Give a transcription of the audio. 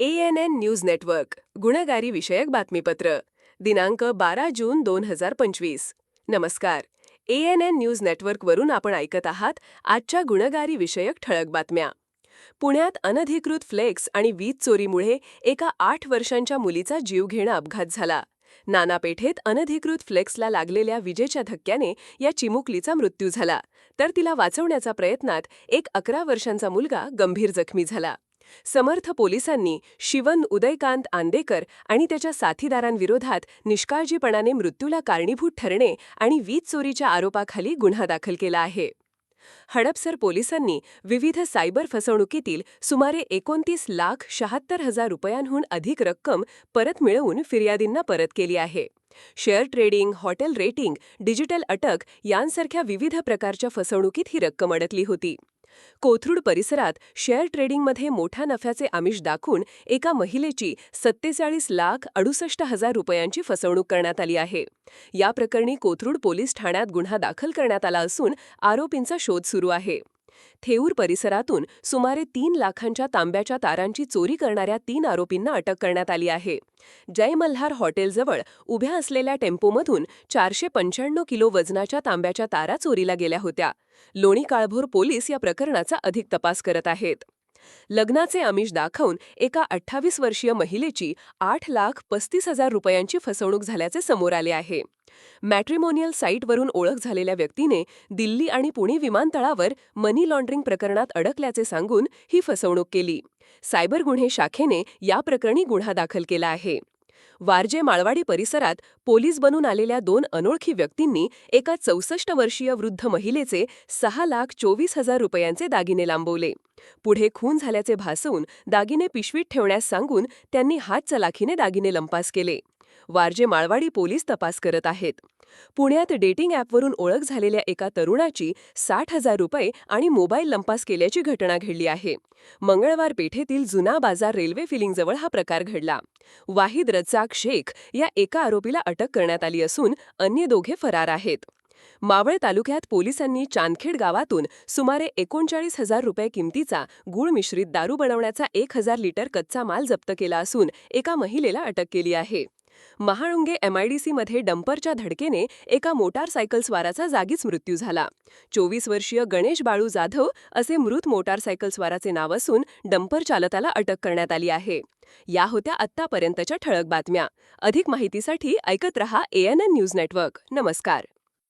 A N N news network गुणगारी विषयक बातमीपत्र दिनांक बारा जून दोन हजार पंचवीस. नमस्कार. ए एन एन न्यूज नेटवर्कवरून आपण ऐकत आहात आजच्या गुणगारी विषयक ठळक बातम्या. पुण्यात अनधिकृत फ्लेक्स आणि वीज चोरीमुळे एका आठ वर्षांच्या मुलीचा जीवघेणा अपघात झाला. नानापेठेत अनधिकृत फ्लेक्सला लागलेल्या विजेच्या धक्क्याने या चिमुकलीचा मृत्यू झाला तर तिला वाचवण्याच्या प्रयत्नात एक अकरा वर्षांचा मुलगा गंभीर जखमी झाला. समर्थ पोलिसांनी शिवन उदयकांत आंदेकर आणि त्याच्या साथीदारांविरोधात निष्काळजीपणाने मृत्यूला कारणीभूत ठरणे आणि वीज चोरीच्या आरोपाखाली गुन्हा दाखल केला आहे. हडपसर पोलिसांनी विविध सायबर फसवणुकीतील सुमारे एकोणतीस लाख शहात्तर हजार रुपयांहून अधिक रक्कम परत मिळवून फिर्यादींना परत केली आहे. Share trading hotel rating digital अटक यांसारख्या विविध प्रकारच्या फसवणुकीत ही रक्कम अडकली होती. कोथरूड परिसरात शेअर ट्रेडिंगमध्ये मोठ्या नफ्याचे आमिष दाखवून एका महिलेची सत्तेचाळीस लाख अडुसष्ट हजार रुपयांची फसवणूक करण्यात आली आहे. या प्रकरणी कोथरूड पोलीस ठाण्यात गुन्हा दाखल करण्यात आला असून आरोपींचा शोध सुरू आहे. थेऊर परिसरातून सुमारे तीन लाखांच्या तांब्याच्या तारांची चोरी करणाऱ्या तीन आरोपींना अटक करण्यात आली आहे. जय मल्हार हॉटेलजवळ उभ्या असलेल्या टेम्पोमधून चारशे पंच्याण्णव किलो वजनाच्या तांब्याच्या तारा चोरीला गेल्या होत्या. लोणी काळभोर पोलीस या प्रकरणाचा अधिक तपास करत आहेत. लग्नाचे आमिष दाखवून एका अठ्ठावीस वर्षीय महिलेची आठ लाख पस्तीस हजार रुपयांची फसवणूक झाल्याचे समोर आले आहे. मॅट्रिमोनियल साईटवरून ओळख झालेल्या व्यक्तीने दिल्ली आणि पुणे विमानतळावर मनी लॉन्ड्रिंग प्रकरणात अडकल्याचे सांगून ही फसवणूक केली. सायबर गुन्हे शाखेने या प्रकरणी गुन्हा दाखल केला आहे. वारजे माळवाडी परिसरात पोलीस बनून आलेल्या दोन अनोळखी व्यक्तींनी एका चौसष्ट वर्षीय वृद्ध महिलेचे सहा लाख चोवीस हजार रुपयांचे दागिने लांबवले. पुढे खून झाल्याचे भासवून दागिने पिशवीत ठेवण्यास सांगून त्यांनी हात चलाखीने दागिने लंपास केले. वारजे माळवाडी पोलीस तपास करत आहेत. पुण्यात डेटिंग ॲपवरून ओळख झालेल्या एका तरुणाची साठ हजार रुपये आणि मोबाईल लंपास केल्याची घटना घडली आहे. मंगळवार पेठेतील जुना बाजार रेल्वे फिलिंगजवळ हा प्रकार घडला. वाहिद रजाक शेख या एका आरोपीला अटक करण्यात आली असून अन्य दोघे फरार आहेत. मावळ तालुक्यात पोलिसांनी चांदखेड गावातून सुमारे एकोणचाळीस हजार रुपये किमतीचा गुळ मिश्रित दारू बनवण्याचा एक हजार लिटर कच्चा माल जप्त केला असून एका महिलेला अटक केली आहे. महाळुंगे एमआयडीसीमध्ये डंपरच्या धडकेने एका मोटारसायकलस्वाराचा जागीच मृत्यू झाला. चोवीस वर्षीय गणेश बाळू जाधव असे मृत मोटारसायकलस्वाराचे नाव असून डंपर चालकाला अटक करण्यात आली आहे. या होत्या आत्तापर्यंतच्या ठळक बातम्या. अधिक माहितीसाठी ऐकत रहा एएनएन न्यूज नेटवर्क. नमस्कार.